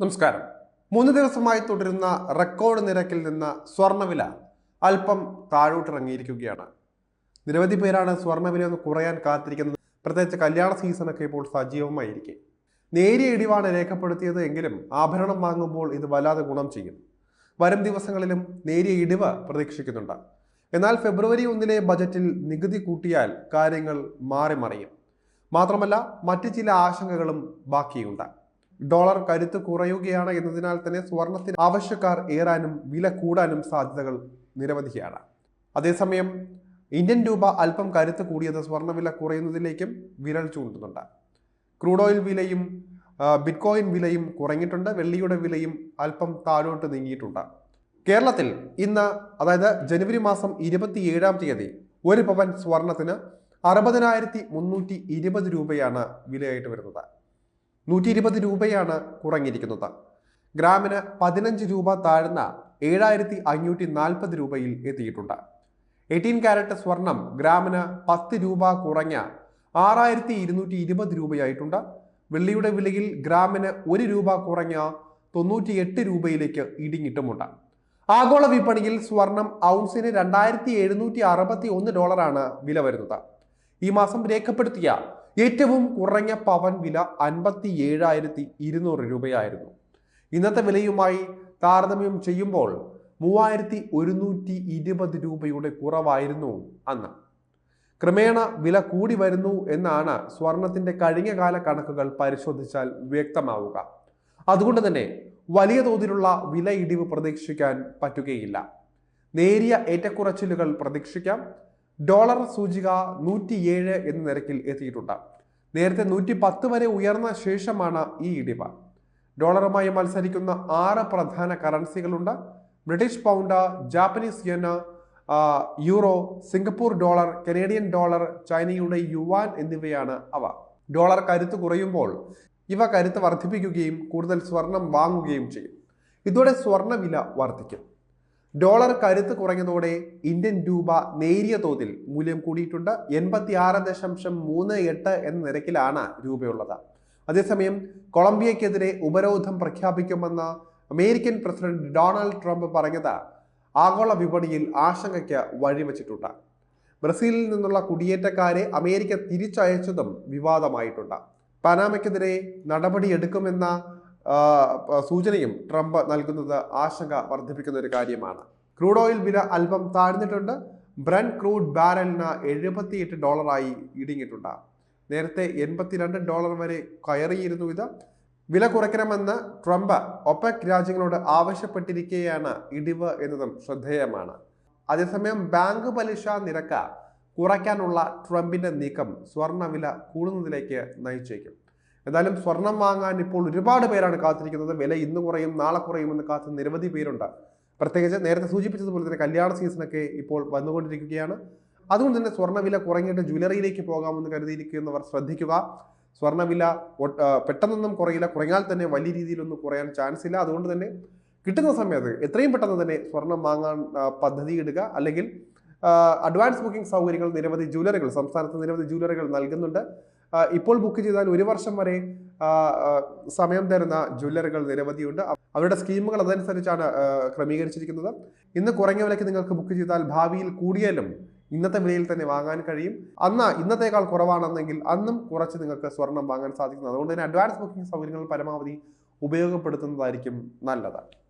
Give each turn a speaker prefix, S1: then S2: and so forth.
S1: നമസ്കാരം. മൂന്ന് ദിവസമായി തുടരുന്ന റെക്കോർഡ് നിരക്കിൽ നിന്ന് സ്വർണവില അല്പം താഴോട്ടിറങ്ങിയിരിക്കുകയാണ്. നിരവധി പേരാണ് സ്വർണവില ഒന്ന് കുറയാൻ കാത്തിരിക്കുന്നത്. പ്രത്യേകിച്ച് കല്യാണ സീസണൊക്കെ ഇപ്പോൾ സജീവമായിരിക്കെ. നേരിയ ഇടിവാണ് രേഖപ്പെടുത്തിയത് എങ്കിലും ആഭരണം വാങ്ങുമ്പോൾ ഇത് വല്ലാതെ ഗുണം ചെയ്യും. വരും ദിവസങ്ങളിലും നേരിയ ഇടിവ് പ്രതീക്ഷിക്കുന്നുണ്ട്. എന്നാൽ ഫെബ്രുവരി ഒന്നിലെ ബജറ്റിൽ നികുതി കൂട്ടിയാൽ കാര്യങ്ങൾ മാറി മറിയും മാത്രമല്ല മറ്റ് ചില ആശങ്കകളും ബാക്കിയുണ്ട്. ഡോളർ കരുത്ത് കുറയുകയാണ് എന്നതിനാൽ തന്നെ സ്വർണത്തിന് ആവശ്യക്കാർ ഏറാനും വില കൂടാനും സാധ്യതകൾ നിരവധിയാണ്. അതേസമയം ഇന്ത്യൻ രൂപ അല്പം കരുത്ത് കൂടിയത് സ്വർണവില കുറയുന്നതിലേക്കും വിരൽ ചൂണ്ടുന്നുണ്ട്. ക്രൂഡ് ഓയിൽ വിലയും ബിറ്റ്കോയിൻ വിലയും കുറഞ്ഞിട്ടുണ്ട്. വെള്ളിയുടെ വിലയും അല്പം താഴോട്ട് നീങ്ങിയിട്ടുണ്ട്. കേരളത്തിൽ ഇന്ന് അതായത് ജനുവരി മാസം ഇരുപത്തിയേഴാം തീയതി ഒരു പവൻ സ്വർണത്തിന് അറുപതിനായിരത്തി മുന്നൂറ്റി ഇരുപത് രൂപയാണ് വിലയായിട്ട് വരുന്നത്. നൂറ്റി ഇരുപത് രൂപയാണ് കുറഞ്ഞിരിക്കുന്നത്. ഗ്രാമിന് പതിനഞ്ച് രൂപ താഴ്ന്ന ഏഴായിരത്തി അഞ്ഞൂറ്റി നാൽപ്പത് രൂപയിൽ എത്തിയിട്ടുണ്ട്. എയ്റ്റീൻ കാരറ്റ് സ്വർണം ഗ്രാമിന് പത്ത് രൂപ കുറഞ്ഞ ആറായിരത്തി ഇരുന്നൂറ്റി ഇരുപത് രൂപയായിട്ടുണ്ട്. വെള്ളിയുടെ വിലയിൽ ഗ്രാമിന് ഒരു രൂപ കുറഞ്ഞ തൊണ്ണൂറ്റിയെട്ട് രൂപയിലേക്ക് ഇടിഞ്ഞിട്ടുമുണ്ട്. ആഗോള വിപണിയിൽ സ്വർണം ഔൺസിന് രണ്ടായിരത്തി എഴുന്നൂറ്റി അറുപത്തി ഒന്ന് ഡോളറാണ് വില വരുന്നത്. ഈ മാസം രേഖപ്പെടുത്തിയ ഏറ്റവും കുറഞ്ഞ പവൻ വില അൻപത്തി ഏഴായിരത്തി ഇരുന്നൂറ് രൂപയായിരുന്നു. ഇന്നത്തെ വിലയുമായി താരതമ്യം ചെയ്യുമ്പോൾ മൂവായിരത്തി ഒരുന്നൂറ്റി ഇരുപത് രൂപയുടെ കുറവായിരുന്നു അന്ന്. ക്രമേണ വില കൂടി വരുന്നു എന്നാണ് സ്വർണത്തിന്റെ കഴിഞ്ഞകാല കണക്കുകൾ പരിശോധിച്ചാൽ വ്യക്തമാവുക. അതുകൊണ്ട് തന്നെ വലിയ തോതിലുള്ള വില ഇടിവ് പ്രതീക്ഷിക്കാൻ പറ്റുകയില്ല. നേരിയ ഏറ്റക്കുറച്ചിലുകൾ പ്രതീക്ഷിക്കാം. ഡോളർ സൂചിക നൂറ്റിയേഴ് എന്ന നിരക്കിൽ എത്തിയിട്ടുണ്ട്. നേരത്തെ നൂറ്റി പത്ത് വരെ ഉയർന്ന ശേഷമാണ് ഈ ഇടിവ്. ഡോളറുമായി മത്സരിക്കുന്ന ആറ് പ്രധാന കറൻസികളുണ്ട്. British pound Japanese yen euro Singapore dollar Canadian dollar ചൈനയുടെ യുവാൻ എന്നിവയാണ് അവ. ഡോളർ കരുത്ത് കുറയുമ്പോൾ ഇവ കരുത്ത് വർദ്ധിപ്പിക്കുകയും കൂടുതൽ സ്വർണം വാങ്ങുകയും ചെയ്യും. ഇതോടെ സ്വർണവില വർദ്ധിക്കും. ഡോളർ കരുത്ത് കുറഞ്ഞതോടെ ഇന്ത്യൻ രൂപ നേരിയ തോതിൽ മൂല്യം കൂടിയിട്ടുണ്ട്. എൺപത്തി ആറ് ദശാംശം മൂന്ന് എട്ട് എന്ന നിരക്കിലാണ് രൂപയുള്ളത്. അതേസമയം കൊളംബിയക്കെതിരെ ഉപരോധം പ്രഖ്യാപിക്കുമെന്ന് അമേരിക്കൻ പ്രസിഡന്റ് ഡൊണാൾഡ് ട്രംപ് പറഞ്ഞത് ആഗോള വിപണിയിൽ ആശങ്കയ്ക്ക് വഴിവെച്ചിട്ടുണ്ട്. ബ്രസീലിൽ നിന്നുള്ള കുടിയേറ്റക്കാരെ അമേരിക്ക തിരിച്ചയച്ചതും വിവാദമായിട്ടുണ്ട്. പനാമയ്ക്കെതിരെ നടപടിയെടുക്കുമെന്ന സൂചനയും ട്രംപ് നൽകുന്നത് ആശങ്ക വർദ്ധിപ്പിക്കുന്ന ഒരു കാര്യമാണ്. ക്രൂഡ് ഓയിൽ വില അല്പം താഴ്ന്നിട്ടുണ്ട്. ബ്രൻ ക്രൂഡ് ബാരലിന് എഴുപത്തിയെട്ട് ഡോളറായി ഇടിഞ്ഞിട്ടുണ്ട്. നേരത്തെ എൺപത്തിരണ്ട് ഡോളർ വരെ കയറിയിരുന്നു ഇത്. വില കുറയ്ക്കണമെന്ന് ട്രംപ് ഒപെക് രാജ്യങ്ങളോട് ആവശ്യപ്പെട്ടിരിക്കുകയാണ് ഇടിവ് എന്നതും ശ്രദ്ധേയമാണ്. അതേസമയം ബാങ്ക് പലിശ നിരക്ക് കുറയ്ക്കാനുള്ള ട്രംപിന്റെ നീക്കം സ്വർണവില കൂടുന്നതിലേക്ക് നയിച്ചേക്കും. എന്തായാലും സ്വർണം വാങ്ങാൻ ഇപ്പോൾ ഒരുപാട് പേരാണ് കാത്തിരിക്കുന്നത്. വില ഇന്ന് കുറയും നാളെ കുറയും എന്ന് കാത്ത് നിരവധി പേരുണ്ട്. പ്രത്യേകിച്ച് നേരത്തെ സൂചിപ്പിച്ചതുപോലെ തന്നെ കല്യാണ സീസണൊക്കെ ഇപ്പോൾ വന്നുകൊണ്ടിരിക്കുകയാണ്. അതുകൊണ്ട് തന്നെ സ്വർണവില കുറഞ്ഞിട്ട് ജ്വല്ലറിയിലേക്ക് പോകാമെന്ന് കരുതിയിരിക്കുന്നവർ ശ്രദ്ധിക്കുക. സ്വർണവില പെട്ടെന്നൊന്നും കുറയില്ല. കുറഞ്ഞാൽ തന്നെ വലിയ രീതിയിലൊന്നും കുറയാൻ ചാൻസ് ഇല്ല. അതുകൊണ്ട് തന്നെ കിട്ടുന്ന സമയത്ത് എത്രയും പെട്ടെന്ന് തന്നെ സ്വർണം വാങ്ങാൻ പദ്ധതി ഇടുക. അല്ലെങ്കിൽ അഡ്വാൻസ് ബുക്കിംഗ് സൗകര്യങ്ങൾ നിരവധി ജ്വല്ലറികൾ സംസ്ഥാനത്ത് നിരവധി ജ്വല്ലറികൾ നൽകുന്നുണ്ട്. ഇപ്പോൾ ബുക്ക് ചെയ്താൽ ഒരു വർഷം വരെ സമയം തരുന്ന ജ്വല്ലറികൾ നിരവധിയുണ്ട്. അവ- അവരുടെ സ്കീമുകൾ അതനുസരിച്ചാണ് ക്രമീകരിച്ചിരിക്കുന്നത്. ഇന്ന് കുറഞ്ഞ വിലയ്ക്ക് നിങ്ങൾക്ക് ബുക്ക് ചെയ്താൽ ഭാവിയിൽ കൂടിയാലും ഇന്നത്തെ വിലയിൽ തന്നെ വാങ്ങാൻ കഴിയും. അന്ന് ഇന്നത്തേക്കാൾ കുറവാണെന്നെങ്കിൽ അന്നും കുറച്ച് നിങ്ങൾക്ക് സ്വർണം വാങ്ങാൻ സാധിക്കുന്നത് അതുകൊണ്ട് തന്നെ അഡ്വാൻസ് ബുക്കിംഗ് സൗകര്യങ്ങൾ പരമാവധി ഉപയോഗപ്പെടുത്തുന്നതായിരിക്കും നല്ലത്.